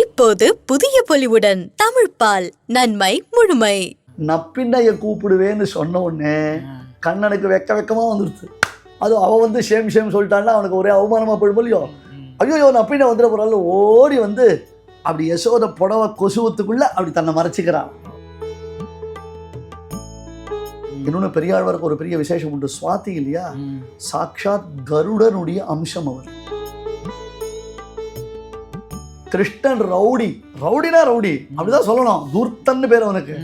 இப்போது புதிய பொலிவுடன் தமிழ் பால் நன்மை முழுமை. நப்பிண்ணைய கூப்பிடுவேன்னு சொன்ன உடனே கண்ணனுக்கு வெக்க வெக்கமா வந்துருச்சு. அது அவ வந்து ஷேம் ஷேம் சொல்லிட்டான்னா அவனுக்கு ஒரே அவமானமா போயிடும் இல்லையோ? ஐயோ நப்பிண்ணை வந்துட போறாள். ஓடி வந்து அப்படி யசோத புடவை கொசுவத்துக்குள்ள அப்படி தன்னை மறைச்சிக்கிறான். இன்னொன்று பெரியாழ்வாருக்கு ஒரு பெரிய விசேஷம் உண்டு. சுவாதி இல்லையா? சாக்ஷாத் கருடனுடைய அம்சம் அவர். கிருஷ்ணன் ரவுடி. ரவுடினா ரவுடி. அப்படிதான் சொல்லணும். தூர்த்தன்னு பேர் அவனுக்கு.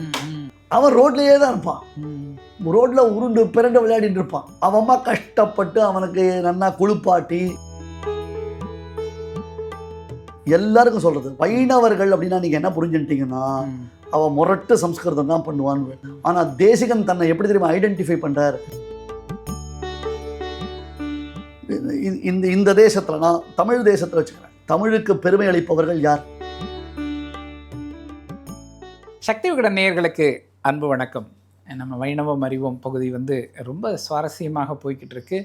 அவன் ரோட்லயே தான் இருப்பான். ரோட்ல உருண்டு பிறண்டு விளையாடிட்டு இருப்பான். அவன் அம்மா கஷ்டப்பட்டு அவனுக்கு நன்னா குளிப்பாட்டி. எல்லாருக்கும் சொல்றது. வைணவர்கள் அப்படின்னா நீங்க என்ன புரிஞ்சுட்டீங்கன்னா அவன் முரட்டு சம்ஸ்கிருதம் தான் பண்ணுவான்னு. ஆனா தேசிகன் தன்னை எப்படி தெரியுமா ஐடென்டிஃபை பண்றார்? இந்த- இந்த இந்த தேசத்துல நான் தமிழ் தேசத்துல வச்சுக்கிறேன். தமிழுக்கு பெருமை அளிப்பவர்கள் யார்? சக்தி விகட நேயர்களுக்கு அன்பு வணக்கம். நம்ம வைணவம் அறிவோம் பகுதி வந்து ரொம்ப சுவாரஸ்யமாக போய்கிட்டு இருக்கு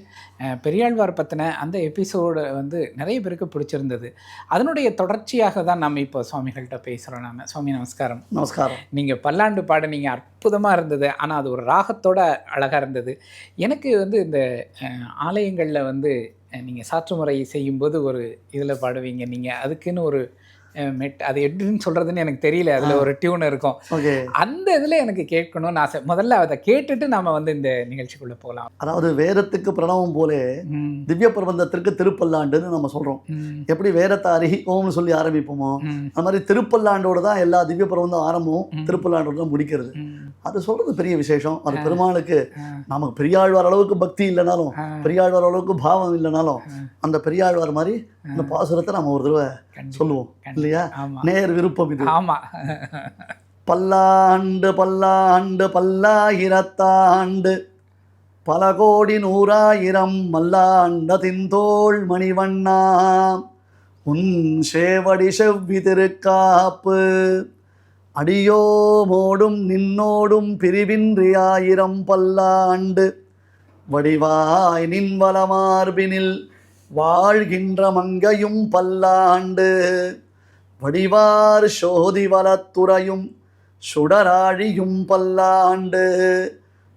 பெரியாழ்வார் பற்றின அந்த எபிசோடு வந்து நிறைய பேருக்கு பிடிச்சிருந்தது. அதனுடைய தொடர்ச்சியாக தான் நம்ம இப்போ சுவாமிகள்கிட்ட பேசுகிறோம் நாம. சுவாமி நமஸ்காரம். நமஸ்காரம். நீங்கள் பல்லாண்டு பாடுனீங்க அற்புதமாக இருந்தது. ஆனால் அது ஒரு ராகத்தோட அழகாக இருந்தது. எனக்கு வந்து இந்த ஆலயங்களில் வந்து நீங்கள் சாற்று முறை செய்யும்போது ஒரு இதில் பாடுவீங்க. நீங்கள் அதுக்குன்னு ஒரு மெட் அது எப்படின்னு சொல்கிறதுன்னு எனக்கு தெரியல. அதில் ஒரு டியூன் இருக்கும். ஓகே. அந்த இதில் எனக்கு கேட்கணும்னு ஆசை. முதல்ல அதை கேட்டுட்டு நாம வந்து இந்த நிகழ்ச்சிக்குள்ளே போகலாம். அதாவது வேதத்துக்கு பிரணவம் போலே திவ்ய பிரபந்தத்திற்கு திருப்பல்லாண்டுன்னு நம்ம சொல்றோம். எப்படி வேதத்தை ஓம்னு சொல்லி ஆரம்பிப்போமோ அந்த மாதிரி திருப்பல்லாண்டோட தான் எல்லா திவ்ய பிரபந்தம் ஆரம்பமும் திருப்பல்லாண்டோட தான் முடிக்கிறது. அது சொல்றது பெரிய விசேஷம். அது பெருமாளுக்கு நமக்கு பெரியாழ்வார் அளவுக்கு பக்தி இல்லைனாலும் பெரியாழ்வார் அளவுக்கு பாவம் இல்லைனாலும் அந்த பெரியாழ்வார் மாதிரி அந்த பாசுரத்தை நம்ம ஒரு தடவை சொல்லுவோம் இல்லையா? நேர் விருப்பம் இது. ஆமா. பல்லாண்டு பல்லாண்டு பல்லாயிரத்தாண்டு பல கோடி நூறாயிரம் மல்லாண்ட தின்தோள் மணிவண்ணா உன் சேவடி செவ்வி திருக்காப்பு அடியோமோடும் நின்னோடும் பிரிவின்றி ஆயிரம் பல்லாண்டு வடிவாய் நின் வலமார்பினில் வாழ்கின்ற மங்கையும் பல்லாண்டு வடிவார் சோதி வலத்துறையும் சுடராழியும் பல்லாண்டு.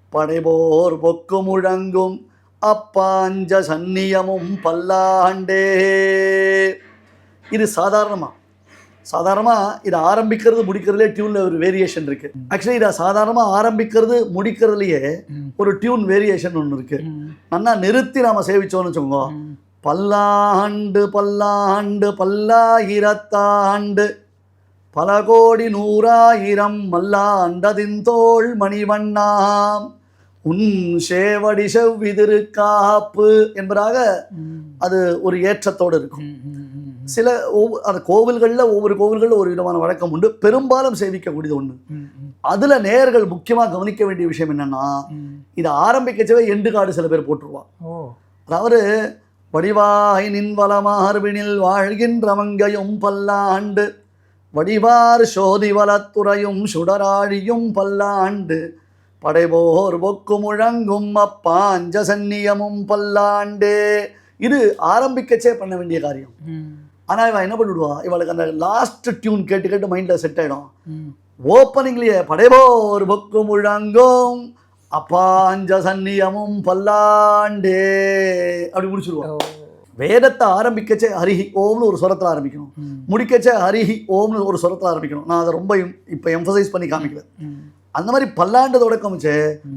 படைபோர் பொக்கு முழங்கும் அப்பாஞ்ச சந்நியமும் பல்லாண்டே. இது சாதாரணமா? சாதாரணமாக இதை ஆரம்பிக்கிறது முடிக்கிறதுலே டியூனில் ஒரு வேரியேஷன் இருக்கு. ஆக்சுவலி இதை சாதாரணமாக ஆரம்பிக்கிறது முடிக்கிறதுலையே. ஒரு டியூன் வேரியேஷன் ஒன்று இருக்கு. நன்னா நிறுத்தி நாம சேவிச்சோம்னு வச்சுக்கோங்க. பல்லாண்டு பல்லாண்டு பல்லாயிரத்தாண்டு பல கோடி நூறாயிரம் மல்லாண்டதின் தோள் மணிவண்ணாம் உன் சேவடி செவ்வி திருக்காப்பு என்பதாக அது ஒரு ஏற்றத்தோடு இருக்கும். சில ஒவ்வொரு அந்த கோவில்களில் ஒவ்வொரு கோவில்களில் ஒரு விதமான வழக்கம் உண்டு. பெரும்பாலும் சேவிக்கக்கூடியது ஒன்று அதுல நேயர்கள் முக்கியமா கவனிக்க வேண்டிய விஷயம் என்னன்னா இதை ஆரம்பிக்கச்சவே எண்டு கார்டு சில பேர் போட்டுருவா. ஓ. அதாவது வடிவாய் நின் வளமார்பினில் வாழ்கின்ற மங்கையும் பல்லாண்டு. வடிவார் சோதி வலத்துறையும் சுடராழியும் பல்லாண்டு. படைபோர் பொக்கு முழங்கும் அப்பாஞ்ச சந்நியமும் பல்லாண்டே. இது ஆரம்பிக்கச்சே பண்ண வேண்டிய காரியம். ஆனால் இவன் என்ன பண்ணிவிடுவா இவளுக்கு அந்த லாஸ்ட் டியூன் கேட்டு கேட்டு மைண்டில் செட் ஆகிடும் ஓப்பனிங்லேயே படைபோர் பொக்கு முழங்கும் அப்பாஞ்ச சந்நியமும் பல்லாண்டே. அப்படி முடிச்சிருவோம். வேதத்தை ஆரம்பிக்கச்சே ஹரிஹி ஓம்னு ஒரு சுரத்தில் ஆரம்பிக்கணும். முடிக்கச்சே ஹரிஹி ஓம்னு ஒரு சுரத்தில் ஆரம்பிக்கணும். நான் அதை ரொம்ப இப்போ எம்ஃபசைஸ் பண்ணி காமிக்கல. அந்த மாதிரி பல்லாண்டு தொடக்கம் வச்சே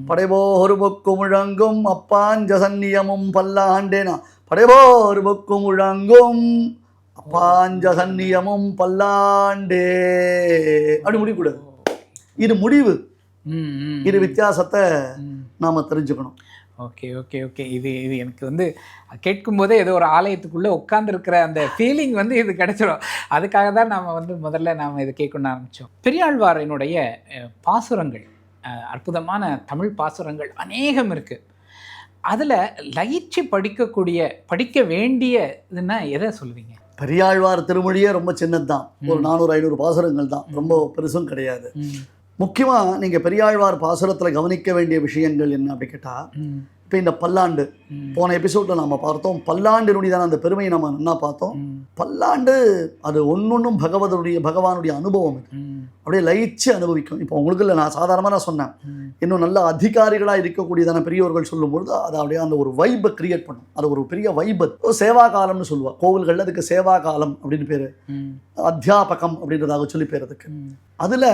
படைபோர் பொக்கு முழங்கும் அப்பாஞ்ச சந்நியமும் பல்லாண்டேனா? படைபோர் பொக்கு முழங்கும் அப்பாஞ்ச சந்நியமும் பல்லாண்டே. அப்படி முடிக்கக்கூடாது இது முடிவு. இது வித்தியாசத்தை நாம தெரிஞ்சுக்கணும். Okay okay okay. இது இது எனக்கு வந்து கேட்கும்போதே ஏதோ ஒரு ஆலயத்துக்குள்ளே உட்காந்துருக்கிற அந்த ஃபீலிங் வந்து இது கிடைச்சிடும் அதுக்காக தான் நாம் வந்து முதல்ல நாம் இதை கேட்கணும்னு ஆரம்பித்தோம் பெரியாழ்வாரினுடைய பாசுரங்கள் அற்புதமான தமிழ் பாசுரங்கள் அநேகம் இருக்குது அதில் லயிச்சு படிக்கக்கூடிய படிக்க வேண்டிய இதுன்னா எதை சொல்லுவீங்க? பெரியாழ்வார் திருமொழியே ரொம்ப சின்னது தான் ஒரு நானூறு ஐநூறு பாசுரங்கள் தான். ரொம்ப பெருசும் கிடையாது. முக்கியமாக நீங்கள் பெரியாழ்வார் பாசுரத்தில் கவனிக்க வேண்டிய விஷயங்கள் என்ன அப்படி கேட்டால் இப்போ இந்த பல்லாண்டு போன எபிசோடில் நம்ம பார்த்தோம் பல்லாண்டினுடையதான அந்த பெருமையை நம்ம என்ன பார்த்தோம். பல்லாண்டு அது ஒன்னொன்றும் பகவதனுடைய பகவானுடைய அனுபவம் இது. அப்படியே லயிச்சு அனுபவிக்கும். இப்போ உங்களுக்கு இல்லை நான் சாதாரணமாக நான் சொன்னேன். இன்னும் நல்ல அதிகாரிகளாக இருக்கக்கூடியதான பெரியவர்கள் சொல்லும்பொழுது அது அப்படியே அந்த ஒரு வைப்பை கிரியேட் பண்ணும். அது ஒரு பெரிய ஒரு சேவா காலம்னு சொல்லுவா. கோவில்களில் அதுக்கு சேவா காலம் அப்படின்னு பேர். அத்தியாபகம் அப்படின்றதாக சொல்லி பேர் அதுக்கு. அதில்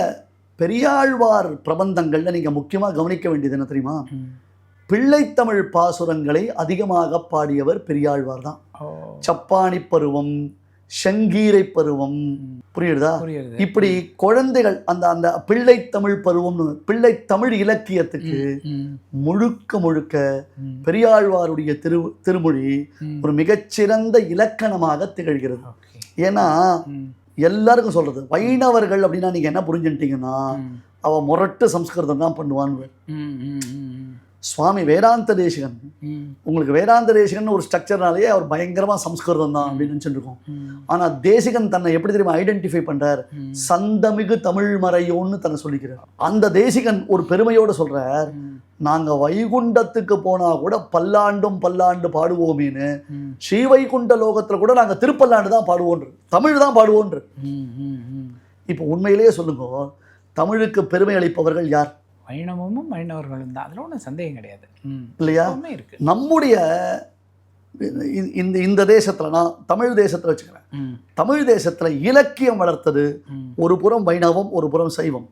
பெரியாழ்வார் பிரபந்தங்களில் நீங்கள் முக்கியமாக கவனிக்க வேண்டியது என்ன தெரியுமா. பிள்ளைத்தமிழ் பாசுரங்களை அதிகமாக பாடியவர் பெரியாழ்வார் தான். ஓ, சப்பாணி பருவம் செங்கீரை பருவம். புரியுதா? இப்படி குழந்தைகள் அந்த அந்த பிள்ளைத்தமிழ் பருவம்னு பிள்ளைத்தமிழ் இலக்கியத்துக்கு ம், முழுக்க முழுக்க பெரியாழ்வாருடைய திரு திருமொழி. ஒரு மிகச்சிறந்த இலக்கணமாக திகழ்கிறது. ஏன்னா எல்லாருக்கும் சொல்றது. வைணவர்கள் அப்படின்னா நீங்க என்ன புரிஞ்சுட்டீங்கன்னா ம், அவ முரட்டு சம்ஸ்கிருதம் தான் பண்ணுவான்னு சுவாமி வேதாந்த தேசிகன். உங்களுக்கு வேதாந்த தேசிகன் ஒரு ஸ்ட்ரக்சர்னாலேயே அவர் பயங்கரமா சம்ஸ்கிருதம் தான் அப்படின்னு நினச்சிட்டு இருக்கோம் ம், ஆனா தேசிகன் தன்னை எப்படி தெரியுமா ஐடென்டிஃபை பண்றார்? ம், சந்தமிகு தமிழ் மறையோன்னு தன்னை சொல்லிக்கிறார். அந்த தேசிகன் ஒரு பெருமையோடு சொல்றார் ம், நாங்க வைகுண்டத்துக்கு போனா கூட பல்லாண்டும் பல்லாண்டு பாடுவோமேன்னு ம், ஸ்ரீவைகுண்ட லோகத்துல கூட நாங்க திருப்பல்லாண்டு தான் பாடுவோன்று தமிழ் தான் பாடுவோன்று. இப்போ உண்மையிலேயே சொல்லுங்க தமிழுக்கு பெருமை அளிப்பவர்கள் யார்? வைணவமும் வைணவர்களும் தான். அதில் ஒன்றும் சந்தேகம் கிடையாது. இல்லையா? இருக்கு. நம்முடைய இந்த- இந்த தேசத்துல நான் தமிழ் தேசத்துல வச்சுக்கிறேன். தமிழ் தேசத்துல இலக்கியம் வளர்த்தது ஒரு புறம் வைணவம் ஒரு புறம் சைவம்.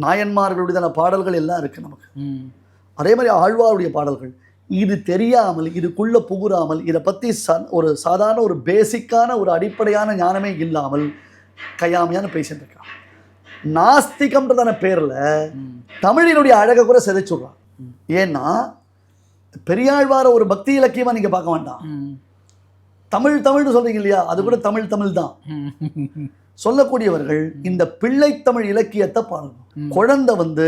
நாயன்மார்களுடையதான பாடல்கள் எல்லாம் இருக்கு நமக்கு. அதே மாதிரி ஆழ்வாருடைய பாடல்கள். இது தெரியாமல் இதுக்குள்ள புகுறாமல் இதை பற்றி ச ஒரு சாதாரண ஒரு பேசிக்கான ஒரு அடிப்படையான ஞானமே இல்லாமல் கையாமையான பேசிட்டு இருக்கான் நாஸ்திகம்ன்றதான பேரில் தமிழினுடைய அழகை கூட சிதைச்சுடுறான். ஏன்னா பெரியாழ்வார ஒரு பக்தி இலக்கியமாக நீங்கள் பார்க்க வேண்டாம் தமிழ் தமிழ்னு சொல்றீங்க இல்லையா அது கூட தமிழ் தமிழ் தான் சொல்லக்கூடியவர்கள் இந்த பிள்ளைத்தமிழ் இலக்கியத்தை பாடணும் ம். குழந்தை வந்து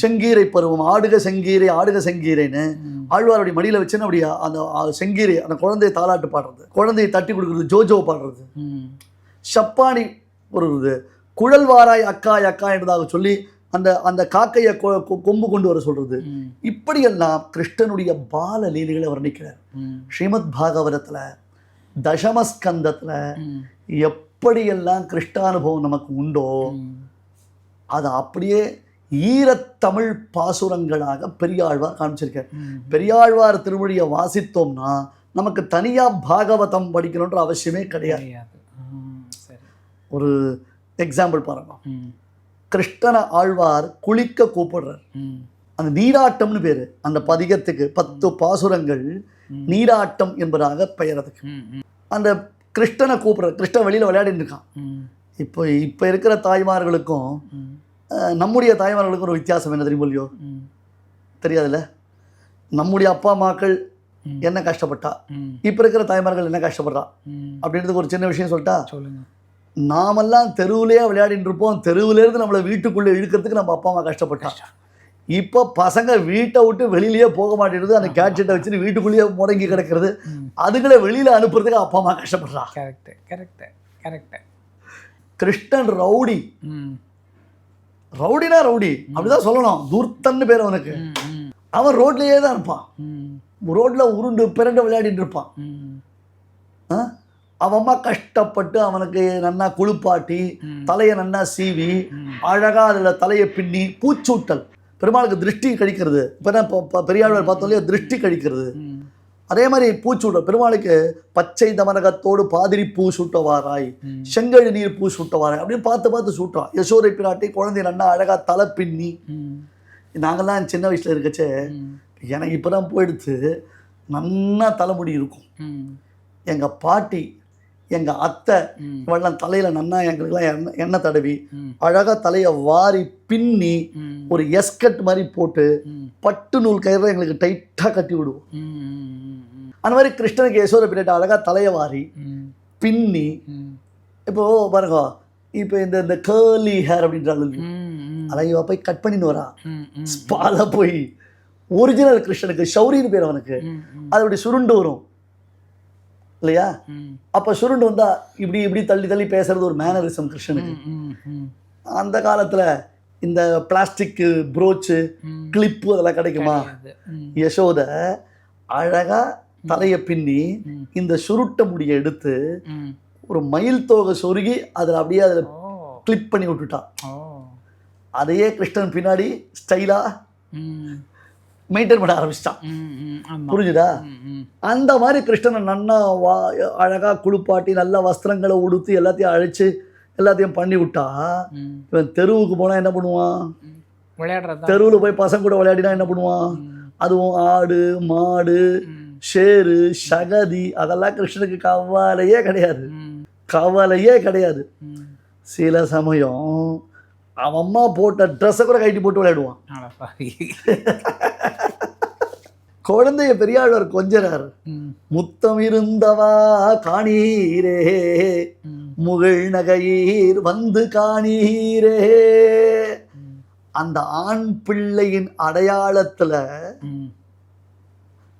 செங்கீரை பருவம் ஆடுக செங்கீரை ஆடுக செங்கீரைன்னு. ஆழ்வாருடைய மடியில வச்சுன்னு அப்படியே அந்த செங்கீரை அந்த குழந்தையை தாலாட்டு பாடுறது குழந்தையை தட்டி கொடுக்குறது ஜோஜோ பாடுறது ஷப்பானி பொருது குழல்வாராய் அக்காய் அக்கா என்றதாக சொல்லி அந்த அந்த காக்கையை கொம்பு கொண்டு வர சொல்றது. இப்படியெல்லாம் கிருஷ்ணனுடைய பால லீலைகளை வர்ணிக்கிறார். ஸ்ரீமத் பாகவதத்துல தசமஸ்கந்தத்துல எப்படியெல்லாம் கிருஷ்டானுபவம் நமக்கு உண்டோ. அதை அப்படியே ஈரத்தமிழ் பாசுரங்களாக பெரியாழ்வார் காமிச்சிருக்கார். பெரியாழ்வார் திருமொழியை வாசித்தோம்னா நமக்கு தனியா பாகவதம் படிக்கணுன்ற அவசியமே கிடையாது. ஒரு எக்ஸாம்பிள் பாருங்க. கிருஷ்ணன ஆழ்வார் குளிக்க கூப்பிடுறார். அந்த நீராட்டம்னு பேரு. அந்த பதிகத்துக்கு பத்து பாசுரங்கள். நீராட்டம் என்பதாக பெயர் அதுக்கு அந்த கிருஷ்ணனை கூப்பிடுற கிருஷ்ணன் வெளியில விளையாடிட்டு இருக்கான். இப்போ இப்போ இருக்கிற தாய்மார்களுக்கும் நம்முடைய தாய்மார்களுக்கும் ஒரு வித்தியாசம் என்ன தெரியுமோ இல்லையோ? ம், தெரியாதுல்ல? நம்முடைய அப்பா அம்மாக்கள். என்ன கஷ்டப்பட்டா? இப்போ இருக்கிற தாய்மார்கள் என்ன கஷ்டப்படுறா? ம். அப்படின்றதுக்கு ஒரு சின்ன விஷயம் சொல்லிட்டா? சொல்லுங்க. நாமெல்லாம் தெருவுலயே விளையாடிட்டு இருப்போம். தெருவுலேருந்து நம்மளை வீட்டுக்குள்ளே இழுக்கிறதுக்கு நம்ம அப்பா அம்மா கஷ்டப்பட்டா இப்போ பசங்க வீட்டை விட்டு வெளியிலயே போக மாட்டேங்குது. அந்த கேட்ஜெட்டை வச்சுட்டு வீட்டுக்குள்ளேயே முடங்கி கிடக்கிறது. அதுகளை வெளியில அனுப்புறதுக்கு அப்பா அம்மா கஷ்டப்படுறா. Correct correct correct. Krishnan rowdy. ரவுடினா rowdy. அப்படிதான் சொல்லணும். தூர்த்தன்னு பேர் அவனுக்கு. அவன் ரோட்லயே தான் இருப்பான். ம், ரோட்ல உருண்டு பிறண்டு விளையாடிட்டு இருப்பான். ம், ஆ? அவன் அம்மா கஷ்டப்பட்டு அவனுக்கு நன்னா குளிப்பாட்டி. தலையை நன்னா சீவி ம். அழகா அதுல தலையை பின்னி பூச்சூட்டல். பெருமாளுக்கு திருஷ்டி கழிக்கிறது. இப்போ தான் இப்போ- பெரியாழ்வார் பார்த்தோம் இல்லையா திருஷ்டி கழிக்கிறது. அதே மாதிரி பூச்சூட்டல். பெருமாளுக்கு பச்சை தமனகத்தோடு பாதிரி பூ சூட்டவாராய். செங்கழு நீர் பூ சூட்டவாராய் அப்படின்னு பார்த்து பார்த்து சூட்டுறான். யசோதை பிராட்டி குழந்தை நன்னா அழகா தலை பின்னி. ம், நாங்கெல்லாம் சின்ன வயசுல இருக்கச்சே எனக்கு இப்போ தான் போயிடுத்து நன்னா தலைமுடி இருக்கும். எங்கள் பாட்டி எங்கள் அத்தை இவெல்லாம் தலையில் நன்னா எங்களுக்கெல்லாம் எண்ணெய் எண்ணெய் தடவி அழகாக தலையை வாரி பின்னி ஒரு எஸ்கட் மாதிரி போட்டு பட்டு நூல் கயிறு எங்களுக்கு டைட்டாக கட்டி விடுவோம். அந்த மாதிரி கிருஷ்ணனுக்கு யசோத பின்னாடி அழகாக தலையை வாரி பின்னி ம், இப்போ பாருங்க இப்போ இந்த இந்த கேர்லி ஹேர் அப்படின்றாங்க ம், ம், அதை இவ போய் கட் பண்ணின்னு வரா. ஸ்பால போய் ஒரிஜினல் கிருஷ்ணனுக்கு ஷௌரின்னு பேர் அவனுக்கு. அது அப்படி சுருண்டு வரும். இல்லையா அப்போ சுருண்டு வந்தா இப்படி இப்படி தள்ளி தள்ளி பேசுறது ஒரு மேனரிசம் கிருஷ்ணனுக்கு அந்த காலத்தில் இந்த பிளாஸ்டிக் ப்ரோச்சு. கிளிப்பு அதெல்லாம் கிடைக்குமா. யசோத அழகா தலையை பின்னி. இந்த சுருட்ட முடியை எடுத்து. ஒரு மயில் தோகை சொருகி அதில் அப்படியே அதில் கிளிப் பண்ணி விட்டுட்டான் அதையே கிருஷ்ணன் பின்னாடி ஸ்டைலா ம். மெயின்டைன் பண்ண ஆரம்பிச்சிட்டான். புரிஞ்சுதா. அந்த மாதிரி கிருஷ்ணனை நன்னா வா அழகா குளிப்பாட்டி நல்ல வஸ்திரங்களை உடுத்தி எல்லாத்தையும் அழைச்சு எல்லாத்தையும் பண்ணி விட்டா. இவன் தெருவுக்கு போனா என்ன பண்ணுவான் ம். விளையாடுறதா தெருவில் போய் பசங்க கூட விளையாடினா என்ன பண்ணுவான். அதுவும் ஆடு மாடு. ஷேரு சகதி அதெல்லாம் கிருஷ்ணனுக்கு கவலையே கிடையாது. கவலையே கிடையாது. சில சமயம் அவன் அம்மா போட்ட ட்ரெஸ்ஸை கூட கட்டி போட்டு விளையாடுவான். குழந்தைய பெரியாழ்வார் கொஞ்சறார் ம். முத்தம் இருந்தவா காணீரே ம். முகிழ் நகையீர் வந்து காணீரே. அந்த ஆண் பிள்ளையின் அடையாளத்துல.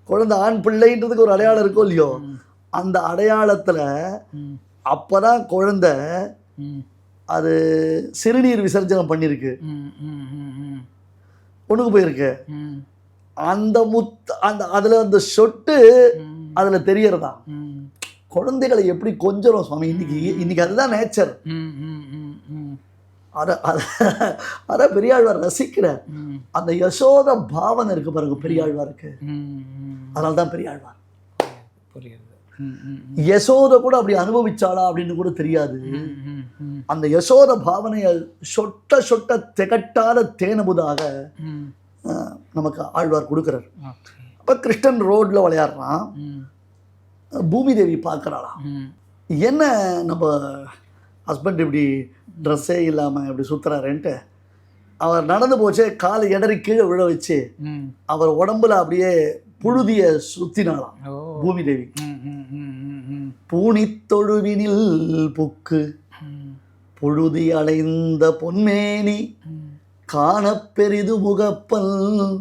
குழந்தை ஆண் பிள்ளைன்றதுக்கு ஒரு அடையாளம் இருக்கோ இல்லையோ. அந்த அடையாளத்துல. அப்பதான் குழந்தை. அது சிறுநீர் விசர்ஜனம் பண்ணியிருக்கு. ஒண்ணுக்கு போயிருக்கு ம். அந்த முத் அந்த அதுல அந்த சொட்டு. அதுல தெரியறதா. குழந்தைகளை எப்படி கொஞ்சரும் சுவாமி இன்னைக்கு இன்னைக்கு அதுதான் நேச்சர். அதை அதை பெரியாழ்வார் ரசிக்கிறார். அந்த யசோத பாவனை இருக்கு பாருங்க பெரியாழ்வாருக்கு. அதனால தான் பெரியாழ்வார் புரியுது. யசோத கூட அப்படி அனுபவிச்சாளா அப்படின்னு கூட தெரியாது. அந்த யசோத பாவனையை சொட்ட சொட்ட திகட்டாத. அஹ், நமக்கு ஆழ்வார் கொடுக்குறார் அப்போ கிருஷ்ணன் ரோட்ல விளையாடுறான். பூமி தேவி பார்க்கறாளாம் ம். என்ன நம்ம ஹஸ்பண்ட் இப்படி ட்ரெஸ்ஸே இல்லாமல் இப்படி சுற்றுறாருன்ட்டு அவர் நடந்து போச்சே காலை இடறி கீழே விழ வச்சு. அவர் உடம்புல அப்படியே புழுதிய சுத்தினாளாம் ஓ பூமி தேவி. பூணித்தொழுவினில் புக்கு. புழுதி அலைந்த பொன்மேனி ம். காணப் பெரிது முகப்பல்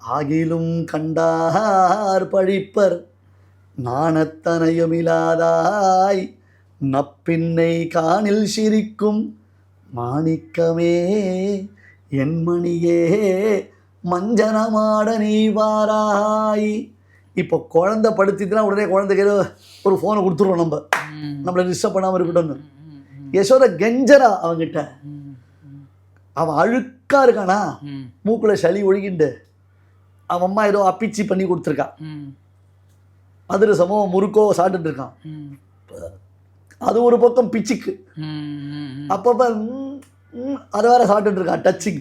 ஆகிலும் கண்டார் பழிப்பர் நாணத்தனையுமிலாதாய் நப்பின்னை காணில் சிரிக்கும் மாணிக்கமே என் மணியே மஞ்சனமாட நீ வாராய் இப்போ குழந்தை படுத்திட்டுனா உடனே குழந்தைக்கு ஒரு ஃபோனை கொடுத்துருவோம் நம்ம. நம்மளை டிஸ்டர்ப் பண்ணாமல் இருக்கட்டும்னு. யசோத கெஞ்சரா அவங்கிட்ட. அவன் அழுக்கா இருக்கானா ம். மூக்குல சளி ஒழுகிண்டு அவன் அம்மா ஏதோ அப்பிச்சி பண்ணி கொடுத்துருக்கா. அதிரசமோ முறுக்கோ சாப்பிட்டுட்டு இருக்கான். அது ஒரு பக்கம் பிச்சுக்கு. அப்பப்ப அதை வேற சாப்பிட்டுட்டு இருக்கான் டச்சிங்.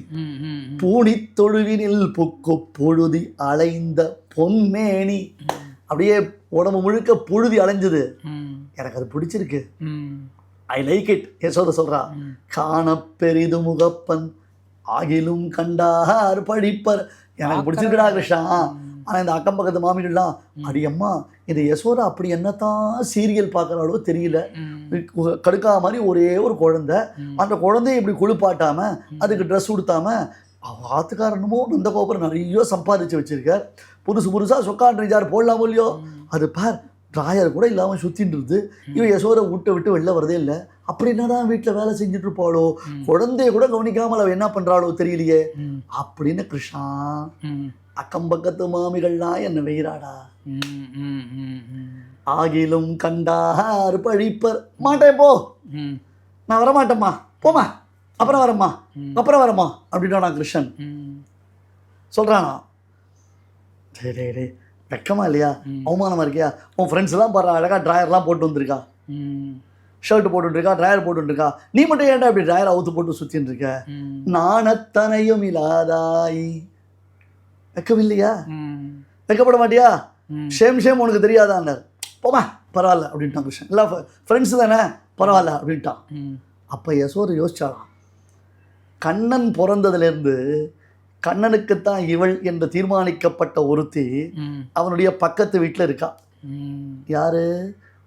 பூனி தொழுவினில் புக்கு பொழுதி அலைந்த பொன்மேனி அப்படியே உடம்பு முழுக்க புழுதி அலைஞ்சது. எனக்கு அது பிடிச்சிருக்கு. ஐ லைக் இட் யசோத சொல்றா ம். காணப் பெரிது முகப்பன் ஆகிலும் கண்டார் படிப்பர். எனக்கு பிடிச்சிருக்குடா கிருஷ்ணா. ஆனால் இந்த அக்கம் பக்கத்து மாமிகள்லாம் அடியம்மா இந்த யசோதா அப்படி என்னத்தான் சீரியல் பார்க்குறாளோ தெரியல. கடுக்கா மாதிரி ஒரே ஒரு குழந்தை. அந்த குழந்தைய இப்படி குளிப்பாட்டாம அதுக்கு ட்ரெஸ் கொடுத்தாம ஆத்துக்காரனுமோ நந்த கோபுரம் நிறைய சம்பாதிச்சு வச்சிருக்கார். புதுசு புதுசாக சொக்கான் ரிஜார் போடலாமோ இல்லையோ? அது பார் ட்ராயர் கூட இல்லாமல் இருக்குது இவன் யசோரை விட்டு விட்டு வெளில வரதே இல்லை. அப்படி என்னதான் வீட்டில் வேலை செஞ்சுட்டு இருப்பாளோ. குழந்தைய கூட கவனிக்காமல் அவ என்ன பண்றாளோ தெரியலையே. அப்படின்னு கிருஷ்ணா. அக்கம் பக்கத்து மாமிகள்லாம் என்ன வெயிறாடா. ஆகிலும் கண்டார் பழிப்பர் மாட்டேன் போ. நான் வரமாட்டேம்மா போம்மா அப்புறம் வரேம்மா. அப்புறம் வரேம்மா அப்படின்னா கிருஷ்ணன். சொல்கிறானா டே டே டே வெக்கமா இல்லையா ம். அவமானமா இருக்கியா உன் ஃப்ரெண்ட்ஸ் எல்லாம் பாரு அழகா ட்ராயர்லாம் போட்டு வந்திருக்கா. ஷர்ட் போட்டுருக்கா ட்ராயர் போட்டுருக்கா நீ மட்டும் ஏன்டா இப்படி ட்ராயர் அவுத்து போட்டு சுத்தின்னு இருக்க. நாணத்தனையும் இல்லாதாய் வெக்கமில்லையா ம். வெக்கப்பட மாட்டியா. ஷேம் ஷேம் உனக்கு தெரியாதான்னார் போமா பரவாயில்ல அப்படின்ட்டான் கிருஷ்ணன் இல்லை ஃப்ரெண்ட்ஸ் தானே பரவாயில்ல அப்படின்ட்டான். அப்போ யசோர் யோசிச்சாளாம் கண்ணன் பிறந்ததுலேருந்து கண்ணனுக்குத்தான் இவள் என்று தீர்மானிக்கப்பட்ட ஒருத்தி. அவனுடைய பக்கத்து வீட்டில் இருக்கா. யாரு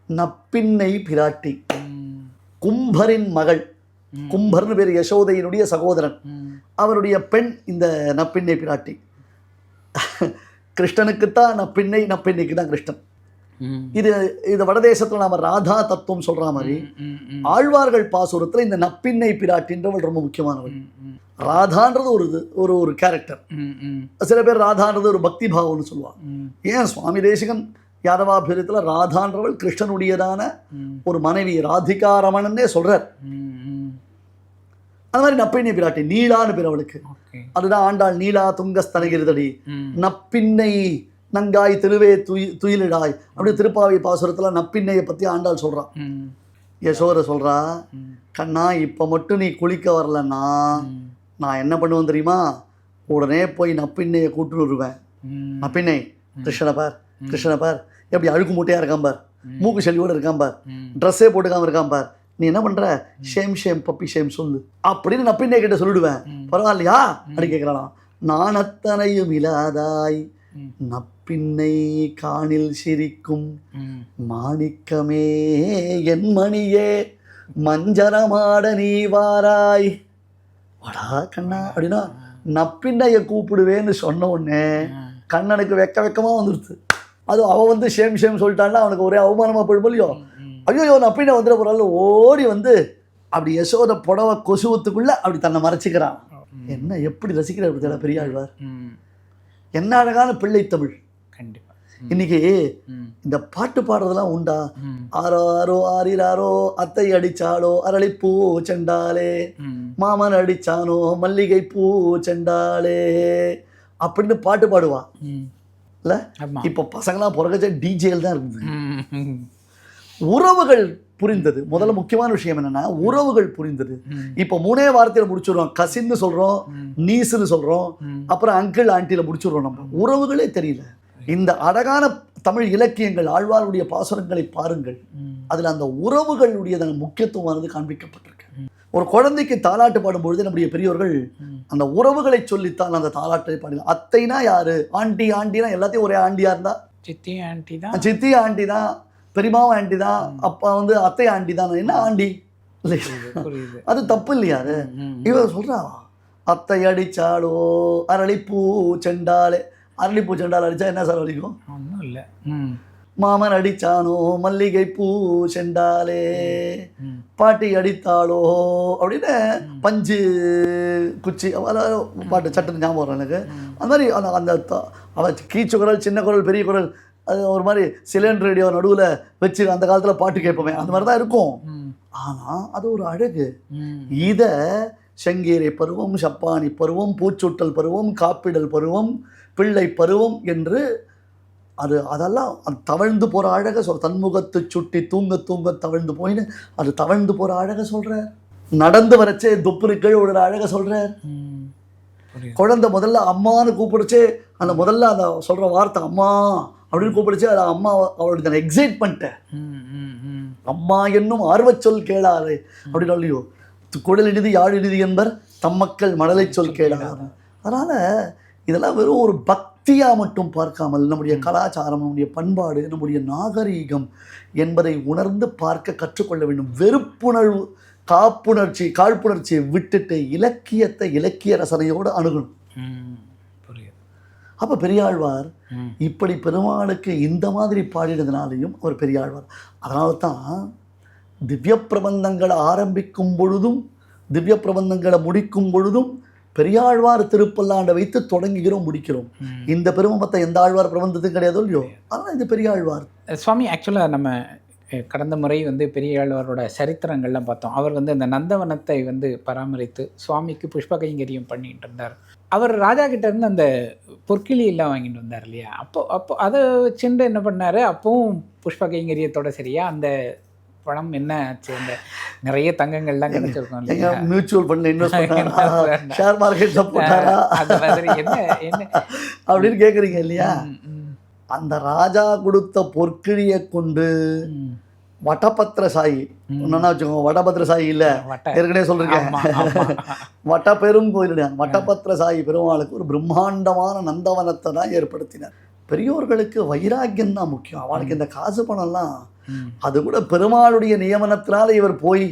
நப்பின்னை பிராட்டி. கும்பரின் மகள். கும்பர்னு பேர் யசோதையினுடைய சகோதரன். அவருடைய பெண் இந்த நப்பின்னை பிராட்டி கிருஷ்ணனுக்குத்தான் நப்பின்னை நப்பின்னைக்கு தான் கிருஷ்ணன். இது இது வடதேசத்துல நாம ராதா தத்துவம் சொல்ற மாதிரி. ஆழ்வார்கள் பாசுரத்துல இந்த நப்பின்னை பிராட்டின்றவள் ரொம்ப முக்கியமானவள். ராதான்றது ஒரு இது ஒரு ஒரு கேரக்டர் சில பேர் ராதான்றது ஒரு பக்தி பாவம்னு சொல்லுவாங்க ஏன் சுவாமி தேசிகன் யாதவாபிரத்தில் ராதான்றவள் கிருஷ்ணனுடையதான ஒரு மனைவி ராதிகா ரமணன்னே ம் அது மாதிரி நப்பிண்ணை பிராட்டி நீலான்னு பேர் அவளுக்கு. அதுதான் ஆண்டாள் நீலா துங்கஸ்தனகிருதடி. ம். நப்பின்னை நங்காய் திருவே துயி துயிலிடாய். அப்படி திருப்பாவை பாசுரத்தில் நப்பின்னையை பற்றி ஆண்டாள் சொல்கிறான் ம். யசோதை சொல்கிறா கண்ணா இப்போ மட்டும் நீ குளிக்க வரலன்னா நான் என்ன பண்ணுவேன் தெரியுமா? உடனே போய் நப்பின்னையை கூட்டுன்னு வருவேன். ம். நப்பின்னை கிருஷ்ணனை பார் கிருஷ்ணனை பார். எப்படி அழுக்கு மூட்டையாக இருக்கான் பார். மூக்கு செல்வியோடு இருக்கான் பார். ட்ரெஸ்ஸே போட்டுக்காம இருக்கான் பார். நீ என்ன பண்ற? ஷேம் ஷேம் பப்பி ஷேம் சொல்லு. அப்படின்னு நப்பின்னை கிட்ட சொல்லிடுவேன். பரவாயில்லையா? அப்படி கேட்குறானா நான் அத்தனையும் இல்லாதாய். நப்பின்னை காணில் சிரிக்கும் மாணிக்கமே என் மணியே மஞ்சரமாட நீ வாராய். வாடா கண்ணா அப்படின்னா நப்பின்னைய கூப்பிடுவேன்னு சொன்ன உடனே கண்ணனுக்கு வெக்க வெக்கமாக வந்துடுது அது அவன் வந்து ஷேம் ஷேம் சொல்லிட்டான்னா அவனுக்கு ஒரே அவமானமாக போயிடும் இல்லையோ? ஐயோ நப்பின்னை வந்துட போகிறாள் ஓடி வந்து அப்படி யசோத புடவை கொசுவத்துக்குள்ள அப்படி தன்னை மறைச்சிக்கிறான். என்ன எப்படி ரசிக்கிறார் பார்த்தீங்களா பெரியாழ்வார் ம் என்ன அழகான பிள்ளை தமிழ். கண்டிப்பா. இன்னைக்கு இந்த பாட்டு பாடுறதெல்லாம் உண்டா? ஆரோ ஆரிராரோ அத்தை அடிச்சாளோ அரளிப்பூ செண்டாலே ம். மாமன் அடிச்சானோ மல்லிகை பூ செண்டாலே அப்படின்னு பாட்டு பாடுவா ம். இல்ல இப்போ பசங்களாம் பிறகுச்ச டிஜேல் தான் இருக்குது. உறவுகள் புரிந்தது. முதல்ல முக்கியமான விஷயம் என்னன்னா உறவுகள் புரிந்தது. இப்போ மூணே வார்த்தையில முடிச்சிடுறோம். கசின்னு சொல்றோம் ம். நீஸ்னு சொல்றோம். அப்புறம் அங்கிள் ஆண்டியில முடிச்சிடுறோம் நம்ம. உறவுகளே தெரியல. இந்த அழகான தமிழ் இலக்கியங்கள் ஆழ்வாருடைய பாசுரங்களை பாருங்கள். அதில் அந்த உறவுகளுடைய முக்கியத்துவமானது காண்பிக்கப்பட்டிருக்கு. ஒரு குழந்தைக்கு தாலாட்டு பாடும்பொழுது நம்முடைய பெரியவர்கள் ம். அந்த உறவுகளை சொல்லித்தான் அந்த தாலாட்டை பாடுங்க அத்தைனா யாரு? ஆண்டி ஆண்டினா எல்லாத்தையும் ஒரே ஆண்டியா இருந்தா? சித்தி ஆண்டி தான். சித்தி ஆண்டி தான். பெரியமாவும் ஆண்டி தான். அப்பா வந்து அத்தை ஆண்டி தான். என்ன ஆண்டி? அது தப்பு இல்லையா அது? ம். இவன் சொல்றா அத்தை அடிச்சாலோ அரளிப்பூ செண்டாலே. அரளிப்பூ செண்டால் அடிச்சா என்ன சார் வலிக்கும் ஒன்றும் இல்லை. மாமன் அடிச்சானோ மல்லிகை பூ செண்டாலே பாட்டி அடித்தாளோ அப்படின்னு பஞ்சு குச்சி அதாவது பாட்டு சட்டுன்னு ஞாபகம் வரும் எனக்கு. அந்த மாதிரி அந்த அந்த த- அவ கீச்சு குரல் சின்ன குரல் பெரிய குரல் அது ஒரு மாதிரி சிலிண்டர் ரேடியோ நடுவில் வச்சு அந்த காலத்தில் பாட்டு கேட்போமே. அந்த மாதிரி தான் இருக்கும் ஆனால் அது ஒரு அழகு. இதை செங்கீரை பருவம் சப்பானி பருவம் பூச்சொட்டல் பருவம் காப்பிடல் பருவம் பிள்ளை பருவம் என்று அது அதெல்லாம் அது தவழ்ந்து போகிற அழகை சொல் தன்முகத்து சுட்டி தூங்க தூங்க தவழ்ந்து போயின்னு அது தவழ்ந்து போகிற அழகை சொல்கிறார் நடந்து வரச்சே துப்புரு கீழே விடுற அழகை சொல்கிறார் குழந்தை முதல்ல அம்மான்னு கூப்பிடுச்சு அந்த முதல்ல அந்த சொல்கிற வார்த்தை அம்மா அப்படின்னு கூப்பிடுச்சு அதை அம்மா அவளுக்கு அந்த எக்ஸைட் பண்ணிட்டேன். அம்மா என்னும் ஆர்வச் சொல் கேளாதே அப்படின்னு சொல்லியோ குடல் இனிது யாழ் இனிது என்பர் தம்மக்கள் மடலை சொல் கேளாது. அதனால் இதெல்லாம் வெறும் ஒரு பக்தியாக மட்டும் பார்க்காமல் நம்முடைய கலாச்சாரம் நம்முடைய பண்பாடு நம்முடைய நாகரீகம் என்பதை உணர்ந்து பார்க்க கற்றுக்கொள்ள வேண்டும். வெறுப்புணர்வு காப்புணர்ச்சி காழ்ப்புணர்ச்சியை விட்டுட்டு இலக்கியத்தை இலக்கிய ரசனையோடு அணுகணும். அப்போ பெரியாழ்வார் இப்படி பெருமாளுக்கு இந்த மாதிரி பாடினதுனாலையும் அவர் பெரியாழ்வார். அதனால தான் திவ்ய பிரபந்தங்களை ஆரம்பிக்கும் பொழுதும் திவ்ய பிரபந்தங்களை முடிக்கும் பொழுதும் பெரியாழ்வார் திருப்பல்லாண்டை வைத்து தொடங்குகிறோம் முடிக்கிறோம். இந்த பெருமத்தை எந்த ஆழ்வார் பிரபந்தத்துக்கும் கிடையாதோ இல்லையோ? அதனால் இது பெரியாழ்வார். சுவாமி ஆக்சுவலாக நம்ம கடந்த முறை வந்து பெரியாழ்வாரோட சரித்திரங்கள்லாம் பார்த்தோம். அவர் வந்து அந்த நந்தவனத்தை வந்து பராமரித்து சுவாமிக்கு புஷ்ப கைங்கரியம் பண்ணிட்டு இருந்தார். அவர் ராஜா கிட்ட இருந்து அந்த பொற்கிளி எல்லாம் வாங்கிட்டு வந்தார் இல்லையா? அப்போ அப்போ அதை வச்சுட்டு என்ன பண்ணாரு? அப்பவும் புஷ்ப கைங்கரியத்தோட சரியா அந்த பணம் என்ன ஆச்சு? அந்த நிறைய தங்கங்கள்லாம் கிடைச்சிருக்கும் இல்லையா? மியூச்சுவல் ஃபண்ட்ல இன்வெஸ்ட் பண்ணாரா. ஷேர் மார்க்கெட்ல போட்டாரா? அந்த மாதிரி என்ன என்ன? அப்படின்னு கேட்குறீங்க இல்லையா? அந்த ராஜா கொடுத்த பொற்கிழியை கொண்டு ம். வடபத்திர சாயி ஒன்னா வச்சுக்கோங்க வடபத்திர சாயி இல்ல? ஏற்கனவே சொல்லிருக்கேன். வட்ட பெரும் கோயிலுடைய வட்டபத்திர சாயி பெருமாளுக்கு ஒரு பிரம்மாண்டமான நந்தவனத்தை தான் ஏற்படுத்தினார். பெரியோர்களுக்கு வைராக்கியம் தான் முக்கியம். அவளுக்கு இந்த காசு பணம்லாம் அது கூட பெருமாளுடைய நியமனத்தினால இவர் போய்.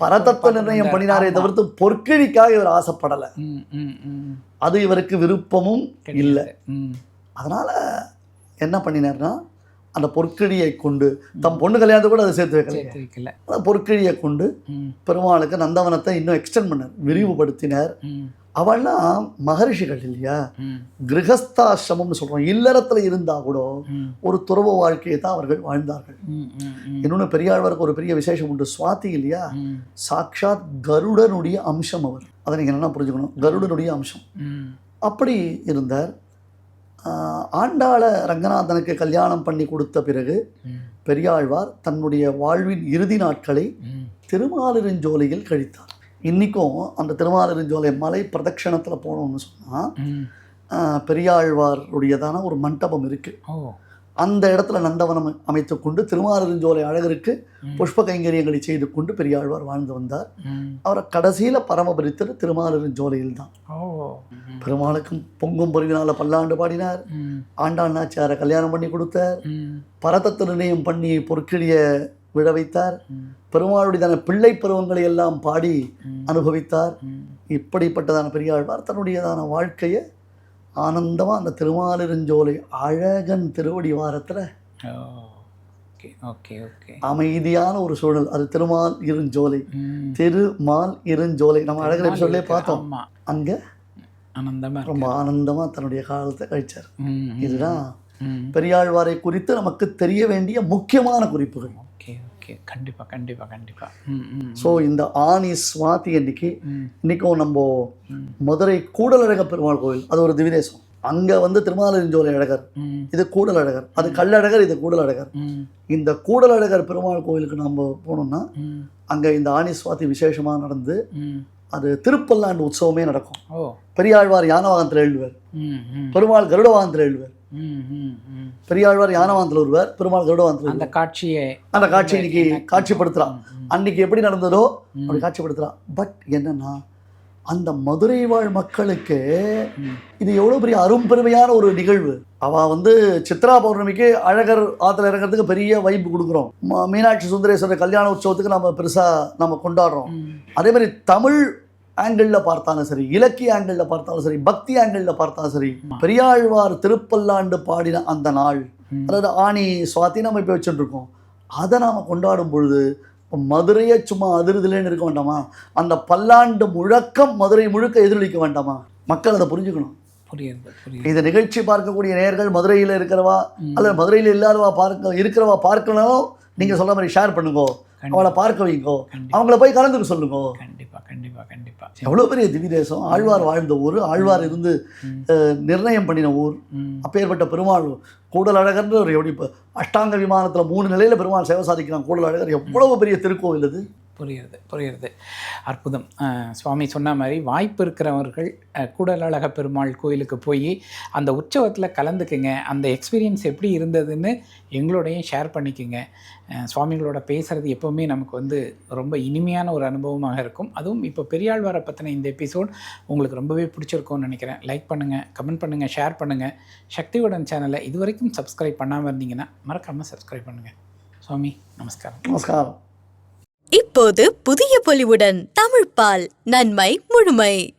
பரதத்துவ நிர்ணயம் பண்ணினாரே. தவிர்த்து பொற்கிழிக்காக இவர் ஆசைப்படலை. அது இவருக்கு விருப்பமும் இல்லை. அதனால என்ன பண்ணினார்னா அந்த பொற்கிழியை கொண்டு தம் பொண்ணு கல்யாணத்தை கூட அதை சேர்த்து வைக்கல. பொற்கிழியை கொண்டு பெருமாளுக்கு நந்தவனத்தை இன்னும் எக்ஸ்டெண்ட் பண்ணார். விரிவுபடுத்தினார். ம், அவள்லாம் மகரிஷிகள் இல்லையா? கிரகஸ்தாசிரமம்னு சொல்றோம். இல்லறத்துல இருந்தா கூட ஒரு துறவு வாழ்க்கையை தான் அவர்கள் வாழ்ந்தார்கள். இன்னொன்று பெரியாழ்வாருக்கு ஒரு பெரிய விசேஷம் உண்டு. சுவாதி இல்லையா? சாக்ஷாத் கருடனுடைய அம்சம் அவர். அதை நீங்கள் என்ன புரிஞ்சுக்கணும். கருடனுடைய அம்சம். அப்படி இருந்தார். ஆண்டாள ரங்கநாதனுக்கு கல்யாணம் பண்ணி கொடுத்த பிறகு பெரியாழ்வார் தன்னுடைய வாழ்வின் இறுதி நாட்களை திருமாலிருஞ்சோலையில் கழித்தார். இன்றைக்கும் அந்த திருமாலிருஞ்சோலை மலை பிரதட்சணத்தில் போனோம்னு சொன்னால். பெரியாழ்வாருடையதான ஒரு மண்டபம் இருக்குது அந்த இடத்துல நந்தவனம் அமைத்து கொண்டு திருமாலிருஞ்சோலை அழகருக்கு. புஷ்ப கைங்கரியங்களை செய்து கொண்டு பெரியாழ்வார் வாழ்ந்து வந்தார். அவரை கடைசியில் பரமபரித்தர் திருமாலிருஞ்சோலையில் தான். பெருமாளுக்கும் பொங்கும் பொறிவினால பல்லாண்டு பாடினார். ஆண்டாள் நாச்சியாரை கல்யாணம் பண்ணி கொடுத்தார். ம், பரதத்து நிர்ணயம் பண்ணி பொற்கிழிய விழ வைத்தார். பெருமாளுடையதான பிள்ளை பருவங்களை எல்லாம் பாடி அனுபவித்தார். இப்படிப்பட்டதான பெரியாழ்வார் தன்னுடையதான வாழ்க்கையை ஆனந்தமாக அந்த திருமாலிருஞ்சோலை அழகன் திருவடி வாரத்தில் அமைதியான ஒரு சூழல். அது திருமால் இருஞ்சோலை. திருமால் இருஞ்சோலை. நம்ம அழகர் எபிசோட்லேயே பார்த்தோம். அங்கே ஆனந்தமா இருக்கு. ரொம்ப ஆனந்தமாக தன்னுடைய காலத்தை கழிச்சார். இதுதான். பெரியாழ்வாரை குறித்து நமக்கு தெரிய வேண்டிய முக்கியமான குறிப்புகள். ஓகே ஓகே கண்டிப்பா கண்டிப்பா கண்டிப்பா. ம், ம், ஸோ இந்த ஆனி சுவாதி அன்னைக்கு இன்னைக்கும் நம்ம மதுரை கூடலழக பெருமாள் கோவில் அது ஒரு திவிதேசம் அங்கே வந்து திருமாலிருஞ்சோலை அழகர் இது கூடலழகர் அது கல்லழகர் இது கூடலழகர். ம், இந்த கூடலழகர் பெருமாள் கோவிலுக்கு நம்ம போனோம்னா அங்கே இந்த ஆனி சுவாதி விசேஷமாக நடந்து. அது திருப்பல்லாண்டு உற்சவமே நடக்கும். பெரியாழ்வார் யானவாகனத்தில் எழுதுவார். பெருமாள் கருடவாகனத்தில் எழுதுவார். ம், ம், ம். பெரியாழ்வார் யானவாகனத்தில் வருவார் பெருமாள் கருடவாகனத்தில் அந்த காட்சியை அந்த காட்சி இன்னைக்கு ம். அன்னைக்கு எப்படி நடந்ததோ. அப்படி காட்சிப்படுத்துறான். பட் என்னன்னா அந்த மதுரை வாழ் மக்களுக்கு. இது எவ்வளோ பெரிய அரும்பெருமையான ஒரு நிகழ்வு. அவ வந்து சித்ரா பௌர்ணமிக்கு அழகர் ஆற்றுல இறங்குறதுக்கு பெரிய வைப்பு கொடுக்குறோம். மீனாட்சி சுந்தரேஸ்வரர் கல்யாண உற்சவத்துக்கு நம்ம பெருசாக நம்ம கொண்டாடுறோம். அதே மாதிரி தமிழ் ஆங்கிளில் பார்த்தாலும் சரி இலக்கிய ஆங்கிளில் பார்த்தாலும் சரி பக்தி ஆங்கிளில் பார்த்தாலும் சரி பெரியாழ்வார் திருப்பல்லாண்டு பாடின அந்த நாள். அதாவது ஆணி சுவாத்தி நம்ம இப்போ வச்சுட்டு இருக்கோம் அதை நாம் கொண்டாடும் பொழுது மதுரையே சும்மா அதிருதுலேன்னு இருக்க வேண்டாமா? அந்த பல்லாண்டு முழக்கம் மதுரை முழுக்க எதிரொலிக்க வேண்டாமா? மக்கள் அதை புரிஞ்சுக்கணும். இந்த நிகழ்ச்சி பார்க்கக்கூடிய நேயர்கள் மதுரையில் இருக்கிறவா. அல்லது மதுரையில் இல்லாதவா பார்க்க இருக்கிறவா பார்க்கணும் நீங்கள் சொல்ற மாதிரி ஷேர் பண்ணுங்கோ. அவளை பார்க்க வைங்கோ. அவங்கள போய் கலந்துக்க சொல்லுங்கோ. கண்டிப்பா கண்டிப்பா கண்டிப்பா. எவ்வளோ பெரிய திவ்ய தேசம் ஆழ்வார் வாழ்ந்த ஊர். ஆழ்வார் இருந்து நிர்ணயம் பண்ணின ஊர். அப்பேற்பட்ட பெருமாள் கூடல் அழகர்ன்ற ஒரு எப்படி இப்போ அஷ்டாங்க விமானத்தில் மூணு நிலையில் பெருமாள் சேவை சாதிக்கிறான் கூடல் அழகர் எவ்வளவு பெரிய திருக்கோவில் இது? புரியுது புரியுது அற்புதம். சுவாமி சொன்ன மாதிரி வாய்ப்பு இருக்கிறவர்கள் கூடலழக பெருமாள் கோயிலுக்கு போய் அந்த உற்சவத்தில் கலந்துக்குங்க. அந்த எக்ஸ்பீரியன்ஸ் எப்படி இருந்ததுன்னு எங்களோடையும் ஷேர் பண்ணிக்கோங்க. சுவாமிகளோட பேசுகிறது எப்போவுமே நமக்கு வந்து ரொம்ப இனிமையான ஒரு அனுபவமாக இருக்கும். அதுவும் இப்போ பெரியாழ்வாரை பற்றின இந்த எபிசோட் உங்களுக்கு ரொம்பவே பிடிச்சிருக்கும்னு நினைக்கிறேன். லைக் பண்ணுங்கள் கமெண்ட் பண்ணுங்கள் ஷேர் பண்ணுங்கள் சக்திவுடன் சேனலை இது வரைக்கும் சப்ஸ்கிரைப் பண்ணாமல் இருந்தீங்கன்னா மறக்காமல் சப்ஸ்கிரைப் பண்ணுங்கள் சுவாமி நமஸ்காரம். நமஸ்காரம். இப்போது புதிய பொலிவுடன் தமிழ்பால் நன்மை முழுமை.